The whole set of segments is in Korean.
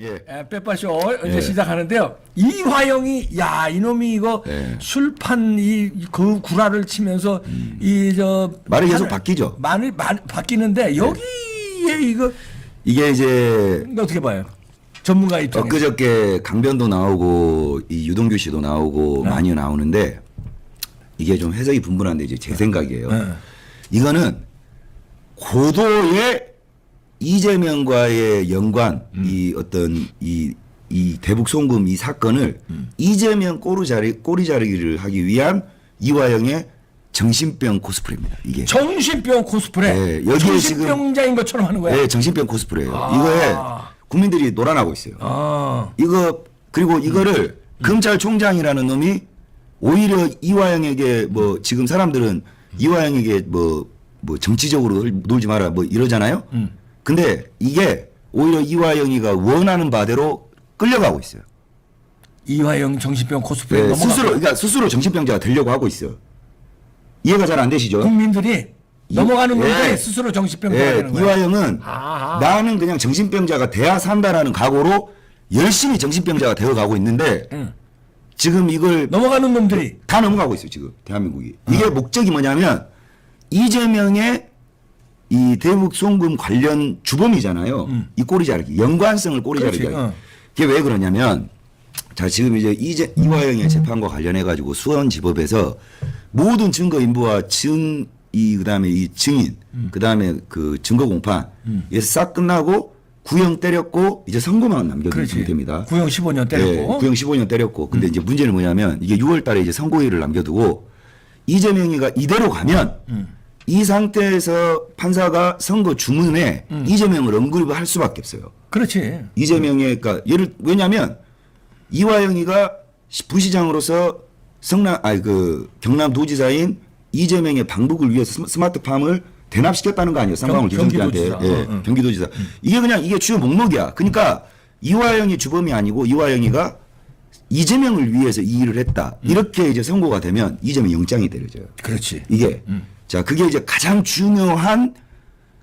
예. 에, 빼빠쇼 이제 예. 시작하는데요. 이화영이 야 이놈이 이거 예. 술판 이 그 구라를 치면서 이저 음. 말이 계속 바뀌죠. 말이 말 바뀌는데 여기에 이거 이게 이제 어떻게 봐요? 전문가 입장에서. 엊그저께 강변도 나오고 이 유동규 씨도 나오고 네. 많이 나오는데 이게 좀 해석이 분분한데 이제 제 생각이에요. 네. 이거는 고도의 이재명과의 연관 음. 이 어떤 이, 이 대북 송금 이 사건을 음. 이재명 꼬리 자리 꼬리 자르기를 하기 위한 이화영의 정신병 코스프레입니다. 이게 정신병 코스프레. 네, 여기에 정신병자인 것처럼 하는 거야. 네, 정신병 코스프레예요. 아. 이거에 국민들이 놀아나고 있어요. 아. 이거 그리고 이거를 검찰총장이라는 놈이 오히려 이화영에게 뭐 지금 사람들은 이화영에게 뭐뭐 정치적으로 놀지 마라 뭐 이러잖아요. 음. 근데 이게 오히려 이화영이가 원하는 바대로 끌려가고 있어요. 이화영 정신병 코스프레 네, 넘어가. 스스로 그러니까 스스로 정신병자가 되려고 하고 있어요. 이해가 잘 안 되시죠? 국민들이 이- 넘어가는 예. 놈들이 스스로 정신병자가 예, 되는 거야. 이화영은 아하. 나는 그냥 정신병자가 돼야 산다라는 각오로 열심히 정신병자가 되어 가고 있는데 응. 지금 이걸 넘어가는 놈들이 다 넘어가고 있어요 지금 대한민국이 이게 목적이 뭐냐면 이재명의 이 대북 송금 관련 주범이잖아요 이 꼬리 자르기 연관성을 꼬리 그렇지, 자르기 어. 그게 왜 그러냐면 자 지금 이제 이재 이화영의 재판과 관련해 가지고 수원지법에서 모든 증거 인부와 증 이 그다음에 이 증인 음. 그다음에 그 증거 공판 에서 싹 끝나고 구형 때렸고 이제 선고만 남겨둔. 상태입니다. 구형 15년 때렸고. 음. 예, 구형 15년 때렸고. 근데 이제 문제는 뭐냐면 이게 6월 달에 이제 선고일을 남겨두고 이재명이가 이대로 가면 음. 이 상태에서 판사가 선고 주문에 음. 이재명을 언급을 할 수밖에 없어요. 그렇지. 이재명의 그러니까 예를 왜냐면 이화영이가 시- 부시장으로서 성남 아니 그 경남도지사인 이재명의 방북을 위해서 스마- 스마트팜을 대납시켰다는 거 아니에요? 기성씨한테 경기도지사. 예, 어, 어. 경기도지사 이게 그냥 이게 주요 목록이야. 그러니까 이화영이 주범이 아니고 이화영이가 이재명을 위해서 이 일을 했다. 음. 이렇게 이제 선고가 되면 이재명 영장이 때려져요. 그렇지. 이게 자 그게 이제 가장 중요한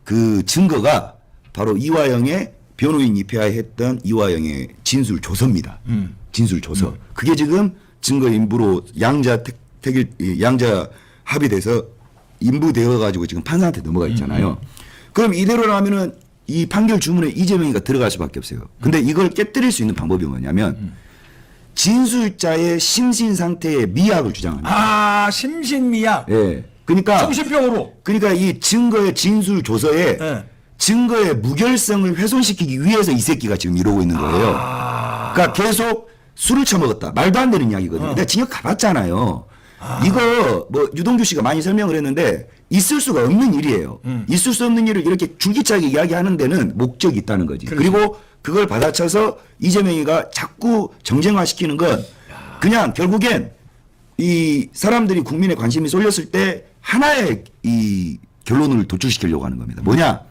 그 증거가 바로 이화영의 변호인 입회하였던 이화영의 진술 조서입니다. 진술 조서. 그게 지금 증거 인부로 양자 택, 택일 이 양자 합의돼서 인부되어 가지고 지금 판사한테 넘어가 있잖아요. 그럼 이대로라면은 이 판결 주문에 이재명이가 들어갈 수밖에 없어요. 근데 이걸 깨뜨릴 수 있는 방법이 뭐냐면 진술자의 심신 상태의 미약을 주장합니다. 아 심신 미약. 예. 그러니까 정신병으로. 그러니까 이 증거의 진술 조서에 예. 증거의 무결성을 훼손시키기 위해서 이 새끼가 지금 이러고 있는 거예요. 아. 그러니까 계속 술을 처먹었다. 말도 안 되는 이야기거든요. 어. 내가 징역 가봤잖아요. 이거 뭐 유동규 씨가 많이 설명을 했는데 있을 수가 없는 일이에요. 음. 있을 수 없는 일을 이렇게 줄기차게 이야기하는 데는 목적이 있다는 거지. 그렇죠. 그리고 그걸 받아쳐서 이재명이가 자꾸 정쟁화시키는 건 그냥 결국엔 이 사람들이 국민의 관심이 쏠렸을 때 하나의 이 결론을 도출시키려고 하는 겁니다. 뭐냐?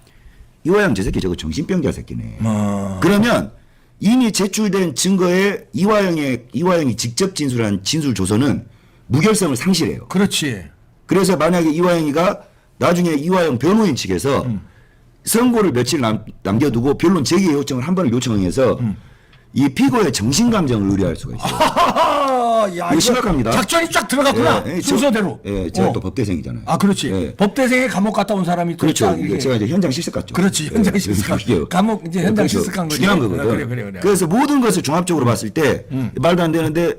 이화영 저 새끼 저거 정신병자 새끼네. 어. 그러면 이미 제출된 증거에 이화영의 이화영이 직접 진술한 진술 조서는 무결성을 상실해요. 그렇지. 그래서 만약에 이화영이가 나중에 이화영 변호인 측에서 선고를 며칠 남, 남겨두고 변론 재개 요청을 한 번을 요청해서 이 피고의 정신 감정을 의뢰할 수가 있어요. 야, 이거 심각합니다. 작전이 쫙 들어갔구나. 예, 예, 저- 순서대로. 예, 제가 어. 또 법대생이잖아요. 아, 그렇지. 예. 법대생에 감옥 갔다 온 사람이 또 그렇죠. 쫙 이게. 제가 이제 현장 실습 갔죠. 그렇지, 현장 실습 가- 그게 감옥 이제 현장 그렇죠. 실습 간 거지. 중요한 거거든. 그래, 그래, 그래. 래서 모든 것을 종합적으로 봤을 때 말도 안 되는데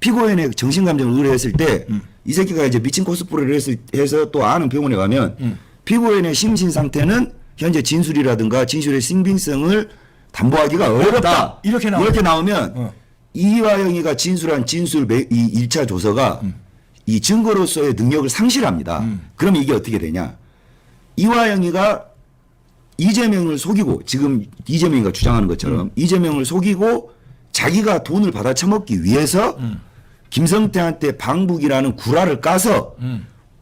피고인의 정신 감정을 의뢰했을 때 이 새끼가 이제 미친 코스프레를 했을, 해서 또 아는 병원에 가면 피고인의 심신 상태는 현재 진술이라든가 진술의 신빙성을 담보하기가 어렵다. 어렵다. 이렇게 나오면. 이렇게 나오면 어. 이화영이가 진술한 진술 매, 이 1차 조서가 이 증거로서의 능력을 상실합니다. 그럼 이게 어떻게 되냐? 이화영이가 이재명을 속이고 지금 이재명이가 주장하는 것처럼 이재명을 속이고 자기가 돈을 받아 처먹기 위해서 김성태한테 방북이라는 구라를 까서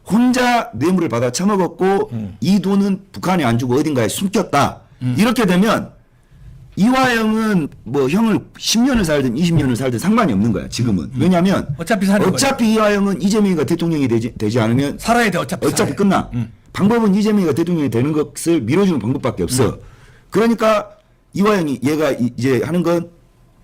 혼자 뇌물을 받아 처먹었고 이 돈은 북한에 안 주고 어딘가에 숨겼다. 이렇게 되면 이화영은 뭐 형을 10년을 살든 20년을 살든 상관이 없는 거야 지금은 왜냐하면 어차피 사는 어차피 이화영은 이재명이가 대통령이 되지, 되지 않으면 살아야 돼 어차피. 어차피 살아야 끝나. 방법은 이재명이가 대통령이 되는 것을 밀어주는 방법밖에 없어. 그러니까 이화영이 얘가 이- 이제 하는 건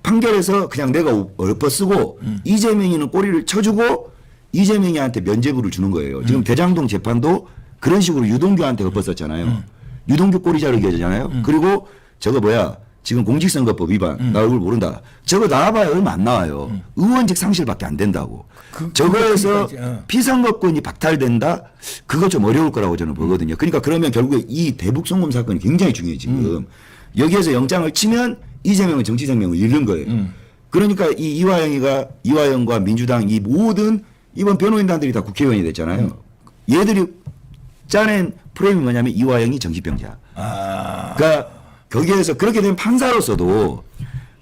판결에서 그냥 내가 엎어 쓰고 음. 이재명이는 꼬리를 쳐주고 이재명이한테 면죄부를 주는 거예요. 음. 지금 대장동 재판도 그런 식으로 유동규한테. 음. 유동규 꼬리 자르기 하잖아요. 그리고 저거 뭐야 지금 공직선거법 위반 음. 나 얼굴 모른다. 저거 나와봐야 얼마 안 나와요. 의원직 상실밖에 안 된다고. 그- 저거에서 그거까지, 어. 피선거권이 박탈된다? 그거 좀 어려울 거라고 저는 보거든요. 그러니까 그러면 결국에 이 대북 송금 사건이 굉장히 중요해 지금. 여기에서 영장을 치면 이재명은 정치 생명을 잃는 거예요. 그러니까 이 이화영이가 이화영과 민주당 이 모든 이번 변호인단들이 다 국회의원이 됐잖아요. 얘들이 짜낸 프레임이 뭐냐면 이화영이 정신병자. 아, 그러니까 거기에서 그렇게 된 판사로서도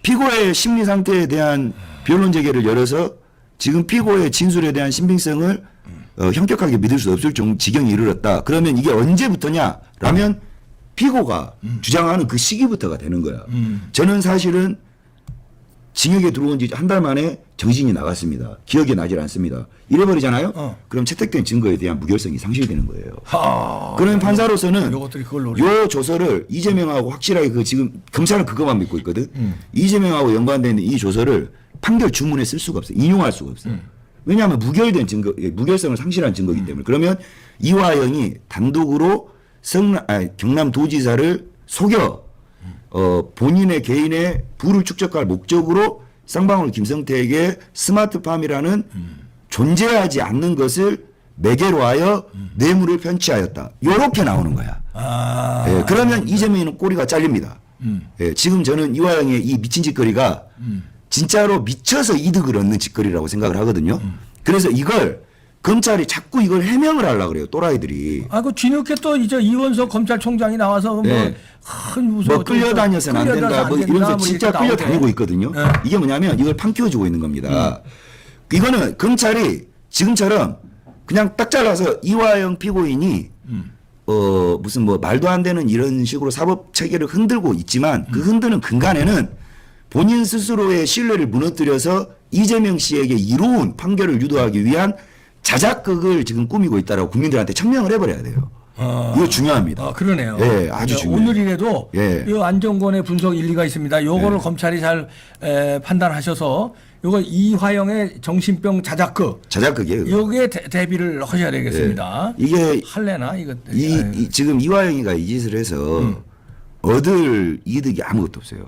피고의 심리 상태에 대한 변론 재개를 열어서 지금 피고의 진술에 대한 신빙성을 어, 현격하게 믿을 수 없을 정 지경에 이르렀다. 그러면 이게 언제부터냐라면 피고가 주장하는 그 시기부터가 되는 거야. 저는 사실은 징역에 들어온 지 한 달 만에 정신이 나갔습니다. 기억이 나질 않습니다. 이래버리잖아요. 어. 그럼 채택된 증거에 대한 무결성이 상실되는 거예요. 하. 그러면 판사로서는. 요 조서를 이재명하고 확실하게 그 지금 검찰은 그것만 믿고 있거든. 이재명하고 연관된 이 조서를 판결 주문에 쓸 수가 없어요. 인용할 수가 없어요. 왜냐하면 무결된 증거, 예, 무결성을 상실한 증거이기 때문에. 그러면 이화영이 단독으로 성남, 아니, 경남도지사를 속여 어, 본인의 개인의 부를 축적할 목적으로 쌍방울 김성태에게 스마트팜이라는 존재하지 않는 것을 매개로 하여 뇌물을 편취하였다. 요렇게 나오는 거야. 아, 예, 그러면 이재명이는 꼬리가 잘립니다. 예, 지금 저는 이화영의 이 미친 짓거리가 진짜로 미쳐서 이득을 얻는 짓거리라고 생각을 하거든요. 그래서 이걸 검찰이 자꾸 이걸 해명을 하려고 그래요. 또라이들이. 아, 그 뒤늦게 또 이제 이원석 검찰총장이 나와서 뭐, 네. 큰 무슨 뭐 끌려다녀서는 안 된다. 뭐 이러면서 진짜 끌려다니고 있거든요. 네. 이게 뭐냐면 이걸 판키워주고 있는 겁니다. 이거는 검찰이 지금처럼 그냥 딱 잘라서 이화영 피고인이 어 무슨 뭐 말도 안 되는 이런 식으로 사법 체계를 흔들고 있지만 그 흔드는 근간에는 본인 스스로의 신뢰를 무너뜨려서 이재명 씨에게 이로운 판결을 유도하기 위한 자작극을 지금 꾸미고 있다라고 국민들한테 청명을 해버려야 돼요. 아. 이거 중요합니다. 아, 그러네요. 예, 아주 네, 중요해요. 오늘이라도 예. 이 안정권의 분석 일리가 있습니다. 요거를 네. 검찰이 잘 에, 판단하셔서 요거 이화영의 정신병 자작극 자작극이에요. 여기에 대, 대비를 하셔야 되겠습니다. 예. 이게 할래나 이거 이, 아유. 이 지금 이화영이가 이 짓을 해서 음. 얻을 이득이 아무것도 없어요.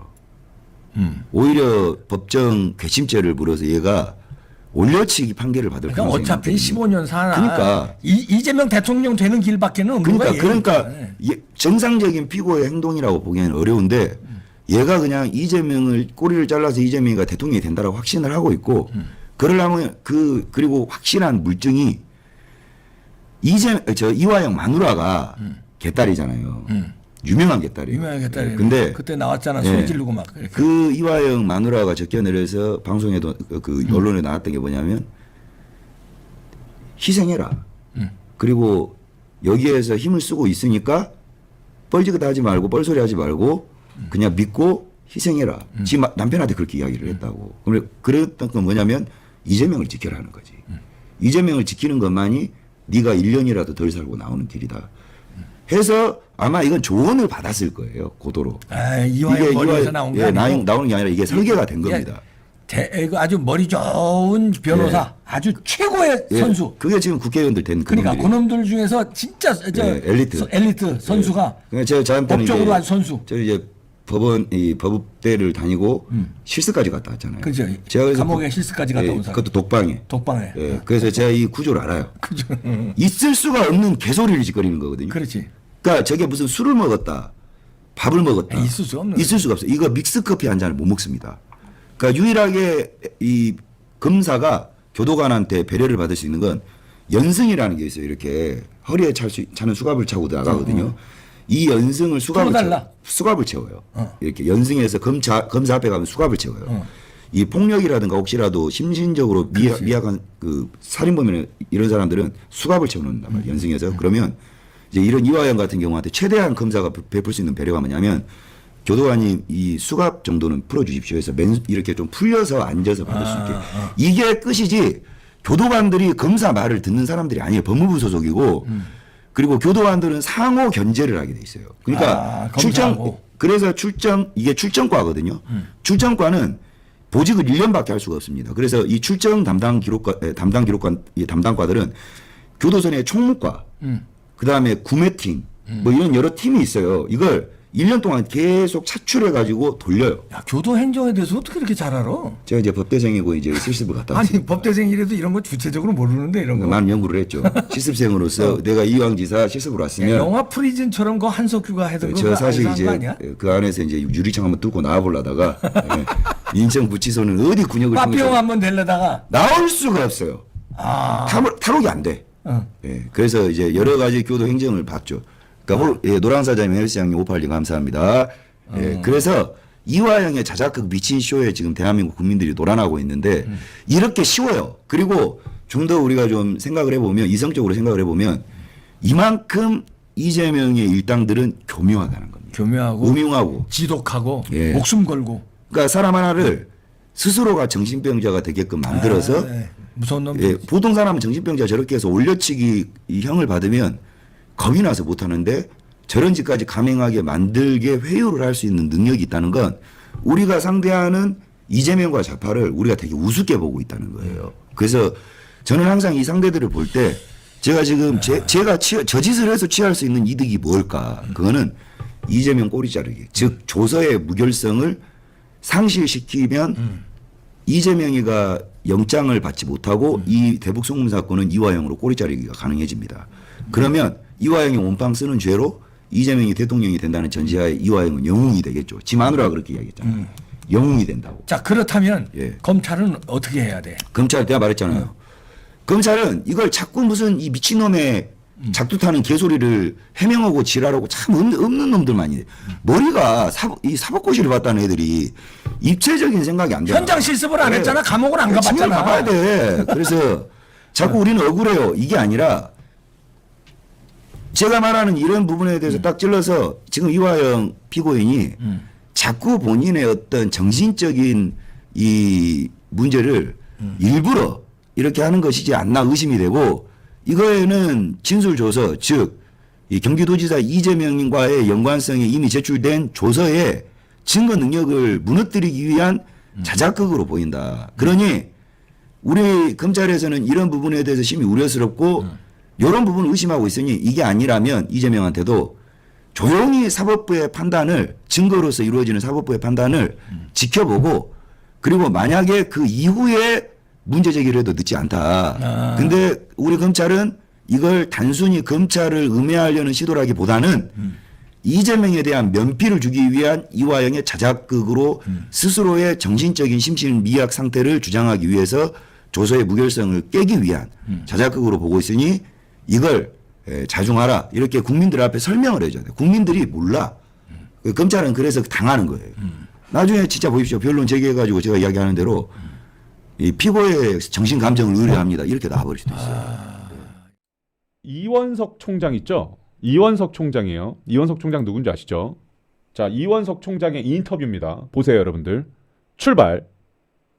음. 오히려 법정 괘씸죄를 물어서 얘가 올려치기 판결을 받을 그러니까 가능성이 어차피 많거든요. 15년 사나 그러니까. 이, 이재명 대통령 되는 길밖에는 없는 그러니까 거예요. 그러니까 네. 예, 정상적인 피고의 행동이라고 보기에는 어려운데 얘가 그냥 이재명을 꼬리를 잘라서 이재명이가 대통령이 된다라고 확신을 하고 있고 음. 그러려면 그 그리고 확실한 물증이 이재 저 이화영 마누라가 개딸이잖아요. 유명한 개딸이에요. 음. 유명하게 딸. 예, 근데 그때 나왔잖아. 예. 소리 지르고 막. 이렇게. 그 이화영 마누라가 적견을 서 방송에도 그 음. 언론에 나왔던 게 뭐냐면 희생해라. 음. 그리고 여기에서 힘을 쓰고 있으니까 뻘짓 하지 말고 뻘소리 하지 말고 음. 그냥 믿고 희생해라. 지 마- 남편한테 그렇게 이야기를 했다고. 그래 그랬던 건 뭐냐면 이재명을 지켜라는 거지. 음. 이재명을 지키는 것만이 네가 1년이라도 덜 살고 나오는 길이다. 해서 아마 이건 조언을 받았을 거예요. 고도로. 아, 이화영 머리에서 나온 게 예, 아니고 나오는 게 아니라 이게 설계가 된 이게 겁니다. 대, 아주 머리 좋은 변호사, 아주 최고의 예, 선수. 그게 지금 국회의원들 된 그러니까 그놈들이에요. 그놈들 중에서 진짜 저 예, 엘리트. 서- 엘리트 선수가 그러니까 제가 저한테는 법적으로 이제 아주 선수. 저 이제 법원 이 법대를 다니고 실습까지 갔다 왔잖아요. 음. 그죠. 제가 그래서 감옥에 그- 실습까지 갔다 예, 온 사람. 그것도 독방에. 독방에. 예, 그래서 제가 이 구조를 알아요. 그죠. 있을 수가 없는 개소리를 짓거리는 거거든요. 그렇지. 그러니까 저게 무슨 술을 먹었다, 밥을 먹었다. 에, 있을 수 없는 있을 수가 없어요. 이거 믹스 커피 한 잔을 못 먹습니다. 그러니까 유일하게 이 검사가 교도관한테 배려를 받을 수 있는 건 연승이라는 게 있어요. 이렇게 허리에 찰 수, 차는 수갑을 차고 나가거든요. 이 연승을 수갑을. 채워, 수갑을 채워요. 어. 이렇게 연승해서 검사 검사 앞에 가면 수갑을 채워요. 어. 이 폭력이라든가 혹시라도 심신적으로 미약, 미약한 그 살인범이나 이런 사람들은 수갑을 채워놓는단 음. 말이에요. 연승해서 그러면 이제 이런 이화영 같은 경우한테 최대한 검사가 베- 베풀 수 있는 배려가 뭐냐면 교도관이 이 수갑 정도는 풀어주십시오 해서 맨 이렇게 좀 풀려서 앉아서 받을 수 있게 아, 이게 끝이지 교도관들이 검사 말을 듣는 사람들이 아니에요 법무부 소속이고 음. 그리고 교도관들은 상호 견제를 하게 돼 있어요 그러니까 아, 출정 검사하고. 그래서 출정 이게 출정과거든요. 음. 출정과는 보직을 1년밖에 할 수가 없습니다. 그래서 이 출정 담당 기록과 에, 담당 기록관 이 담당과들은 교도선의 총무과, 음. 그 다음에 구매팀 뭐 이런 여러 팀이 있어요. 이걸 1년 동안 계속 차출해 가지고 돌려요. 야, 교도 행정에 대해서 어떻게 이렇게 잘 알아? 제가 이제 법대생이고 이제 실습을 갔다 아니 왔어요. 법대생이라도 이런 거 주체적으로 모르는데 이런 거. 많은 연구를 했죠. 실습생으로서 내가 이왕지사 실습을 야, 왔으면 어. 영화 프리즌처럼 그 한석규가 해던 저거 사실 거 이제 아니야? 그 안에서 이제 유리창 한번 뚫고 나와보려다가 예, 인천구치소는 어디 군역을 빠삐용 통해서 한번 내려다가 나올 수가 없어요. 아, 탈, 탈옥이 안 돼. 어. 예, 그래서 이제 여러 가지 교도 행정을 봤죠. 그러니까 홀- 예, 노랑사장님, 헬스장님, 오팔리 감사합니다. 예, 그래서 이화영의 자작극 미친 쇼에 지금 대한민국 국민들이 놀아나고 있는데 이렇게 쉬워요. 그리고 좀 더 우리가 좀 생각을 해보면 이성적으로 생각을 해보면 이만큼 이재명의 일당들은 교묘하다는 겁니다. 교묘하고 음흉하고 지독하고 예. 목숨 걸고 그러니까 사람 하나를 스스로가 정신병자가 되게끔 만들어서 아, 네. 무서운 놈. 예, 보통 사람은 정신병자 저렇게 해서 올려치기 이 형을 받으면 겁이 나서 못 하는데 저런 짓까지 감행하게 만들게 회유를 할 수 있는 능력이 있다는 건 우리가 상대하는 이재명과 좌파를 우리가 되게 우습게 보고 있다는 거예요. 그래서 저는 항상 이 상대들을 볼 때 제가 지금 제, 제가 취, 저 짓을 해서 취할 수 있는 이득이 뭘까? 그거는 이재명 꼬리 자르기. 즉 조서의 무결성을 상실시키면 이재명이가 영장을 받지 못하고 이 대북 송금 사건은 이화영으로 꼬리 자르기가 가능해집니다. 그러면 이화영이 원빵 쓰는 죄로 이재명이 대통령이 된다는 전제하에 이화영은 영웅이 되겠죠. 지 마누라가 그렇게 이야기했잖아요. 영웅이 된다고. 자 그렇다면 예. 검찰은 어떻게 해야 돼? 검찰 내가 말했잖아요. 검찰은 이걸 자꾸 무슨 이 미친놈의 작두 타는 개소리를 해명하고 지랄하고 참 없는, 놈들만이 돼. 머리가 사, 이 사법고시를 봤다는 애들이 입체적인 생각이 안 돼. 현장 실습을 안 했잖아. 감옥을 안 가봤잖아. 가봐야 돼. 그래서 자꾸 우리는 억울해요. 이게 아니라 제가 말하는 이런 부분에 대해서 딱 찔러서 지금 이화영 피고인이 자꾸 본인의 어떤 정신적인 이 문제를 일부러 이렇게 하는 것이지 않나 의심이 되고 이거에는 진술 조서 즉 이 경기도지사 이재명과의 연관성이 이미 제출된 조서에 증거 능력을 무너뜨리기 위한 자작극으로 보인다. 그러니 우리 검찰에서는 이런 부분에 대해서 심히 우려스럽고 이런 부분을 의심하고 있으니 이게 아니라면 이재명한테도 조용히 사법부의 판단을 증거로서 이루어지는 사법부의 판단을 지켜보고 그리고 만약에 그 이후에 문제 제기를 해도 늦지 않다. 아. 근데 우리 검찰은 이걸 단순히 검찰을 음해하려는 시도라기보다는 이재명에 대한 면피를 주기 위한 이화영의 자작극으로 스스로의 정신적인 심신 미약 상태를 주장하기 위해서 조서의 무결성을 깨기 위한 자작극으로 보고 있으니 이걸 에, 자중하라 이렇게 국민들 앞에 설명을 해줘야 돼. 국민들이 몰라. 그 검찰은 그래서 당하는 거예요. 나중에 진짜 보십시오. 변론 제기해가지고 제가 이야기하는 대로 이 피고의 정신 감정을 의뢰합니다. 이렇게 나와버릴 수도 있어요. 이원석 총장 있죠? 이원석 총장이에요. 이원석 총장 누군지 아시죠? 자, 이원석 총장의 인터뷰입니다. 보세요, 여러분들. 출발.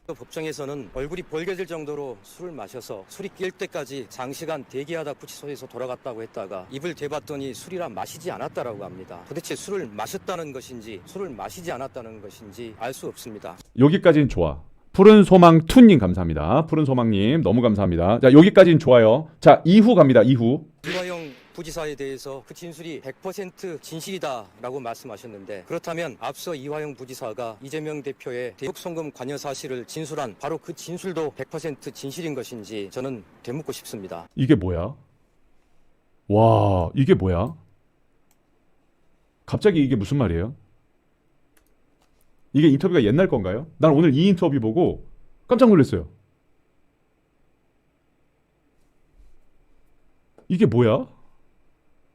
또 법정에서는 얼굴이 벌개질 정도로 술을 마셔서 술이 깰 때까지 장시간 대기하다 구치소에서 돌아갔다고 했다가 입을 대봤더니 술이라 마시지 않았다라고 합니다. 도대체 술을 마셨다는 것인지 술을 마시지 않았다는 것인지 알 수 없습니다. 여기까지는 좋아. 푸른 소망 투님 감사합니다. 푸른 소망님 너무 감사합니다. 자, 여기까지는 좋아요. 자, 이후 갑니다. 이후. 이화영 부지사에 대해서 그 진술이 100% 진실이다라고 말씀하셨는데 그렇다면 앞서 이화영 부지사가 이재명 대표의 대북 송금 관여 사실을 진술한 바로 그 진술도 100% 진실인 것인지 저는 되묻고 싶습니다. 이게 뭐야? 와, 이게 뭐야? 갑자기 이게 무슨 말이에요? 이게 인터뷰가 옛날 건가요? 난 오늘 이 인터뷰 보고 깜짝 놀랐어요. 이게 뭐야?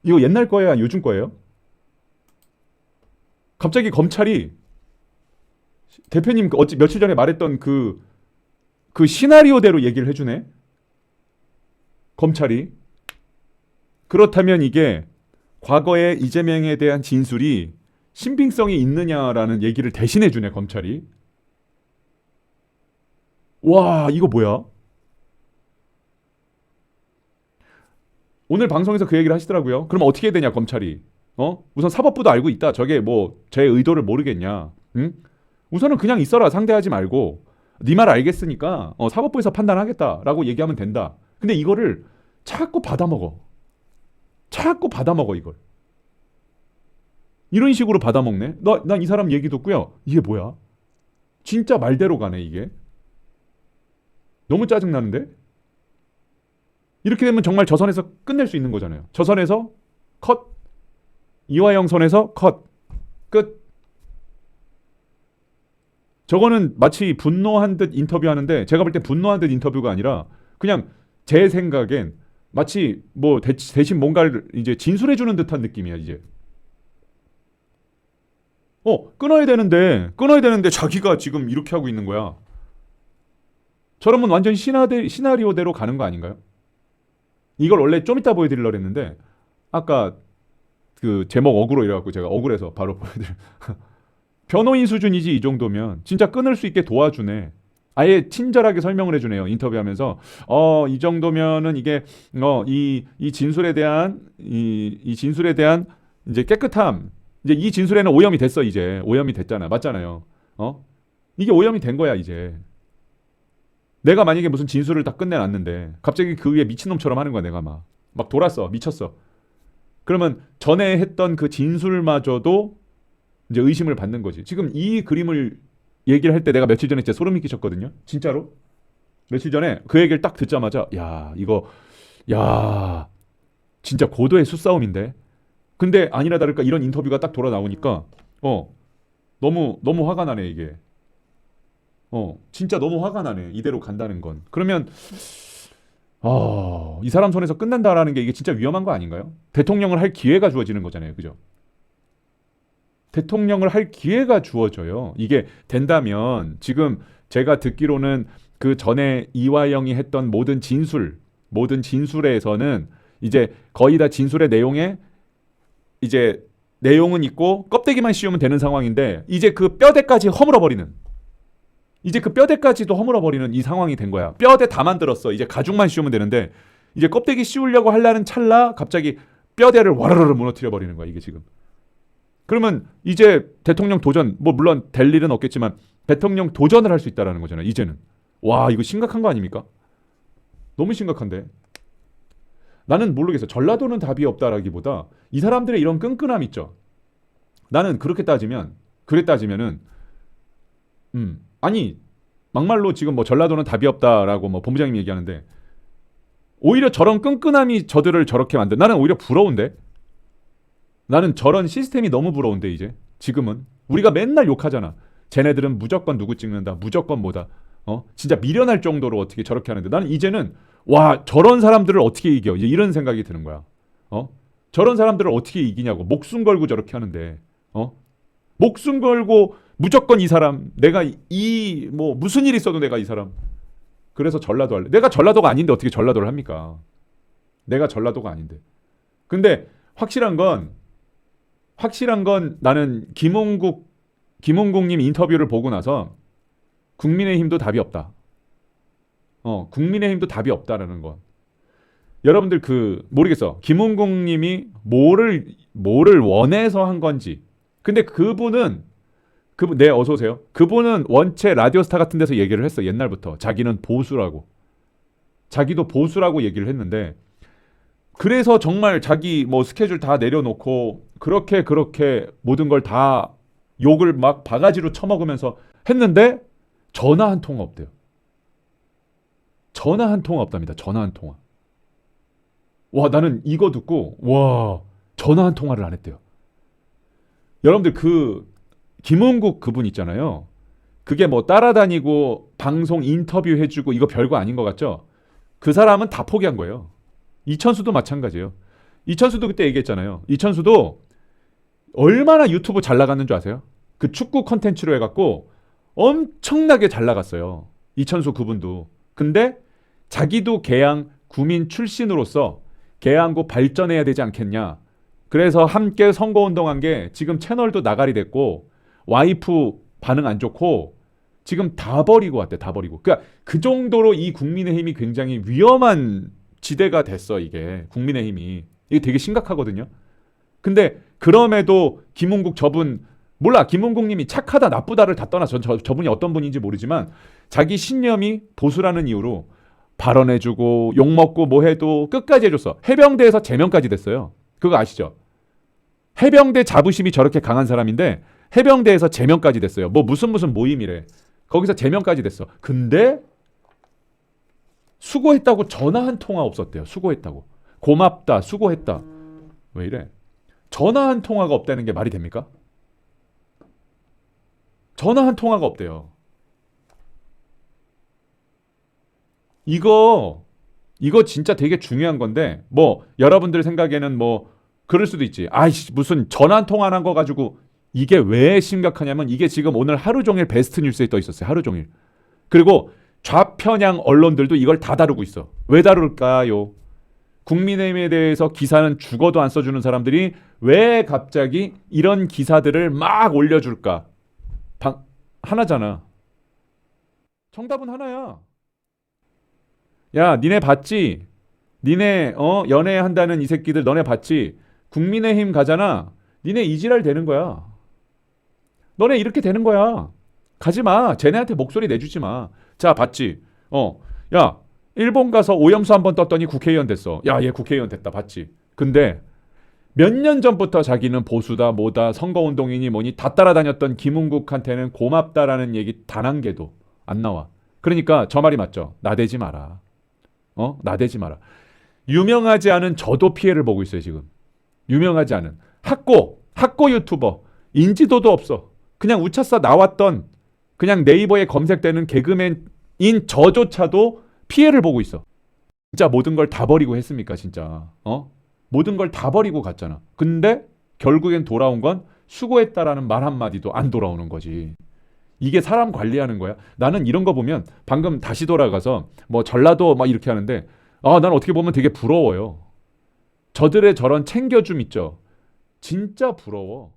이거 옛날 거예요? 요즘 거예요? 갑자기 검찰이 대표님 그 어찌 며칠 전에 말했던 그, 그 시나리오대로 얘기를 해주네? 검찰이. 그렇다면 이게 과거에 이재명에 대한 진술이 신빙성이 있느냐라는 얘기를 대신해 주네 검찰이. 와 이거 뭐야? 오늘 방송에서 그 얘기를 하시더라고요. 그럼 어떻게 해야 되냐 검찰이. 어? 우선 사법부도 알고 있다. 저게 뭐 제 의도를 모르겠냐. 응? 우선은 그냥 있어라. 상대하지 말고. 네 말 알겠으니까 어, 사법부에서 판단하겠다라고 얘기하면 된다. 근데 이거를 자꾸 받아먹어. 자꾸 받아먹어 이걸. 이런 식으로 받아먹네. 난 이 사람 얘기 듣고요. 이게 뭐야? 진짜 말대로 가네 이게. 너무 짜증 나는데? 이렇게 되면 정말 저선에서 끝낼 수 있는 거잖아요. 저선에서 컷. 이화영 선에서 컷. 끝. 저거는 마치 분노한 듯 인터뷰하는데 제가 볼 때 분노한 듯 인터뷰가 아니라 그냥 제 생각엔 마치 뭐 대, 대신 뭔가를 이제 진술해 주는 듯한 느낌이야 이제. 어 끊어야 되는데 끊어야 되는데 자기가 지금 이렇게 하고 있는 거야. 저러면 완전 시나데, 시나리오대로 가는 거 아닌가요? 이걸 원래 좀 이따 보여드리려고 했는데 아까 그 제목 억울로 이래갖고 제가 억울해서 바로 보여드려. 변호인 수준이지 이 정도면 진짜 끊을 수 있게 도와주네. 아예 친절하게 설명을 해주네요 인터뷰하면서 어 이 정도면은 이게 어이 이 진술에 대한 이, 이 진술에 대한 이제 깨끗함 이제 이 진술에는 오염이 됐어 이제. 오염이 됐잖아. 맞잖아요. 어? 이게 오염이 된 거야 이제. 내가 만약에 무슨 진술을 다 끝내놨는데 갑자기 그 위에 미친놈처럼 하는 거야 내가 막. 막 돌았어. 미쳤어. 그러면 전에 했던 그 진술마저도 이제 의심을 받는 거지. 지금 이 그림을 얘기를 할 때 내가 며칠 전에 진짜 소름이 끼쳤거든요. 진짜로? 며칠 전에 그 얘기를 딱 듣자마자 야 이거 야 진짜 고도의 수싸움인데 근데 아니나 다를까 이런 인터뷰가 딱 돌아 나오니까 어 너무 너무 화가 나네 이게 어 진짜 너무 화가 나네 이대로 간다는 건 그러면 아이 사람 손에서 끝난다라는 게 이게 진짜 위험한 거 아닌가요? 대통령을 할 기회가 주어지는 거잖아요 그죠? 대통령을 할 기회가 주어져요 이게 된다면 지금 제가 듣기로는 그 전에 이화영이 했던 모든 진술 모든 진술에서는 이제 거의 다 진술의 내용에 이제 내용은 있고 껍데기만 씌우면 되는 상황인데 이제 그 뼈대까지 허물어 버리는 이제 그 뼈대까지도 허물어 버리는 이 상황이 된 거야. 뼈대 다 만들었어. 이제 가죽만 씌우면 되는데 이제 껍데기 씌우려고 하려는 찰나 갑자기 뼈대를 와르르 무너뜨려 버리는 거야. 이게 지금. 그러면 이제 대통령 도전 뭐 물론 될 일은 없겠지만 대통령 도전을 할 수 있다라는 거잖아요. 이제는. 와, 이거 심각한 거 아닙니까? 너무 심각한데. 나는 모르겠어. 전라도는 답이 없다라기보다 이 사람들의 이런 끈끈함 있죠. 나는 그렇게 따지면 그래 따지면은 음 아니 막말로 지금 뭐 전라도는 답이 없다라고 뭐 본부장님 얘기하는데 오히려 저런 끈끈함이 저들을 저렇게 만든 나는 오히려 부러운데 나는 저런 시스템이 너무 부러운데 이제 지금은 우리가 맨날 욕하잖아. 쟤네들은 무조건 누구 찍는다. 무조건 뭐다. 어 진짜 미련할 정도로 어떻게 저렇게 하는데 나는 이제는 와 저런 사람들을 어떻게 이겨 이제 이런 생각이 드는 거야. 어 저런 사람들을 어떻게 이기냐고 목숨 걸고 저렇게 하는데 어 목숨 걸고 무조건 이 사람 내가 이 뭐 무슨 일 있어도 내가 이 사람 그래서 전라도 할래. 내가 전라도가 아닌데 어떻게 전라도를 합니까? 내가 전라도가 아닌데. 근데 확실한 건 확실한 건 나는 김홍국 김홍국님 인터뷰를 보고 나서 국민의힘도 답이 없다. 어, 국민의힘도 답이 없다라는 건. 여러분들 그 모르겠어. 김홍국님이 뭐를 뭐를 원해서 한 건지. 근데 그분은 그분 네 어서 오세요. 그분은 원체 라디오스타 같은 데서 얘기를 했어 옛날부터 자기는 보수라고. 자기도 보수라고 얘기를 했는데 그래서 정말 자기 뭐 스케줄 다 내려놓고 그렇게 그렇게 모든 걸 다 욕을 막 바가지로 쳐먹으면서 했는데 전화 한 통화 없대요. 전화 한 통화 없답니다. 전화 한 통화. 와 나는 이거 듣고 와 전화 한 통화를 안 했대요. 여러분들 그 김원국 그분 있잖아요. 그게 뭐 따라다니고 방송 인터뷰 해주고 이거 별거 아닌 것 같죠? 그 사람은 다 포기한 거예요. 이천수도 마찬가지예요. 이천수도 그때 얘기했잖아요. 이천수도 얼마나 유튜브 잘 나갔는 줄 아세요? 그 축구 컨텐츠로 해갖고 엄청나게 잘 나갔어요. 이천수 그분도. 근데 자기도 개항 구민 출신으로서 개항고 발전해야 되지 않겠냐. 그래서 함께 선거운동한 게 지금 채널도 나가리 됐고 와이프 반응 안 좋고 지금 다 버리고 왔대 다 버리고. 그러니까 그 정도로 이 국민의힘이 굉장히 위험한 지대가 됐어 이게. 국민의힘이. 이게 되게 심각하거든요. 근데 그럼에도 김웅국 저분 몰라. 김웅국님이 착하다 나쁘다를 다 떠나 전 저, 저분이 어떤 분인지 모르지만 자기 신념이 보수라는 이유로 발언해주고 욕 먹고 뭐 해도 끝까지 해줬어. 해병대에서 제명까지 됐어요. 그거 아시죠? 해병대 자부심이 저렇게 강한 사람인데 해병대에서 제명까지 됐어요. 뭐 무슨 무슨 모임이래. 거기서 제명까지 됐어. 근데 수고했다고 전화 한 통화 없었대요. 수고했다고. 고맙다. 수고했다. 왜 이래? 전화 한 통화가 없다는 게 말이 됩니까? 전화 한 통화가 없대요. 이거 이거 진짜 되게 중요한 건데 뭐 여러분들 생각에는 뭐 그럴 수도 있지. 아이씨 무슨 한 통화 한거 가지고 이게 왜 심각하냐면 이게 지금 오늘 하루 종일 베스트 뉴스에 떠 있었어요. 하루 종일. 그리고 좌편향 언론들도 이걸 다 다루고 있어. 왜 다룰까요? 국민의힘에 대해서 기사는 죽어도 안 써주는 사람들이 왜 갑자기 이런 기사들을 막 올려줄까? 방, 하나잖아. 정답은 하나야. 야, 니네 봤지? 니네 어 연애한다는 이 새끼들 너네 봤지? 국민의힘 가잖아. 니네 이지랄 되는 거야. 너네 이렇게 되는 거야. 가지 마. 쟤네한테 목소리 내주지 마. 자, 봤지? 어. 야, 일본 가서 오염수 한 번 떴더니 국회의원 됐어. 야, 얘 국회의원 됐다. 봤지? 근데 몇 년 전부터 자기는 보수다, 뭐다, 선거운동이니 뭐니 다 따라다녔던 김웅국한테는 고맙다라는 얘기 단 한 개도 안 나와. 그러니까 저 말이 맞죠. 나대지 마라. 어? 나대지 마라. 유명하지 않은 저도 피해를 보고 있어요, 지금. 유명하지 않은. 학고, 학고 유튜버. 인지도도 없어. 그냥 우차싸 나왔던 그냥 네이버에 검색되는 개그맨인 저조차도 피해를 보고 있어. 진짜 모든 걸 다 버리고 했습니까, 진짜? 어? 모든 걸 다 버리고 갔잖아. 근데 결국엔 돌아온 건 수고했다라는 말 한마디도 안 돌아오는 거지. 이게 사람 관리하는 거야. 나는 이런 거 보면 방금 다시 돌아가서 뭐 전라도 막 이렇게 하는데 아, 난 어떻게 보면 되게 부러워요. 저들의 저런 챙겨줌 있죠. 진짜 부러워.